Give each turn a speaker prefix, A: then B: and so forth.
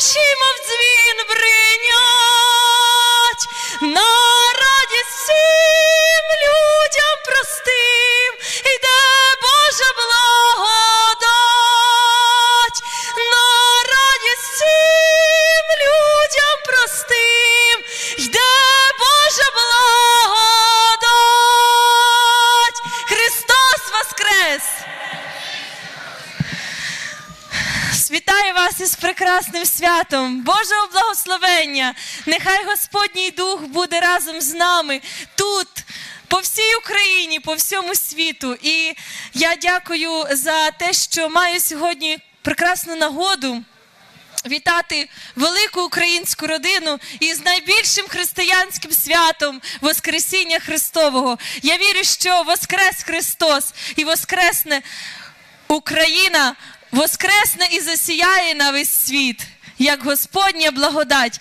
A: душі, мов дзвін бринять, на радість всім людям простим, іде Божа благодать, на радість всім людям простим, йде Божа благодать. Христос Воскрес! Вітаю вас із прекрасним святом, Божого благословення. Нехай Господній Дух буде разом з нами тут, по всій Україні, по всьому світу. І я дякую за те, що маю сьогодні прекрасну нагоду. Вітати велику українську родину із найбільшим християнським святом Воскресіння Христового. Я вірю, що Воскрес Христос і Воскресне Україна, воскресне і засіяє на весь світ, як Господня благодать.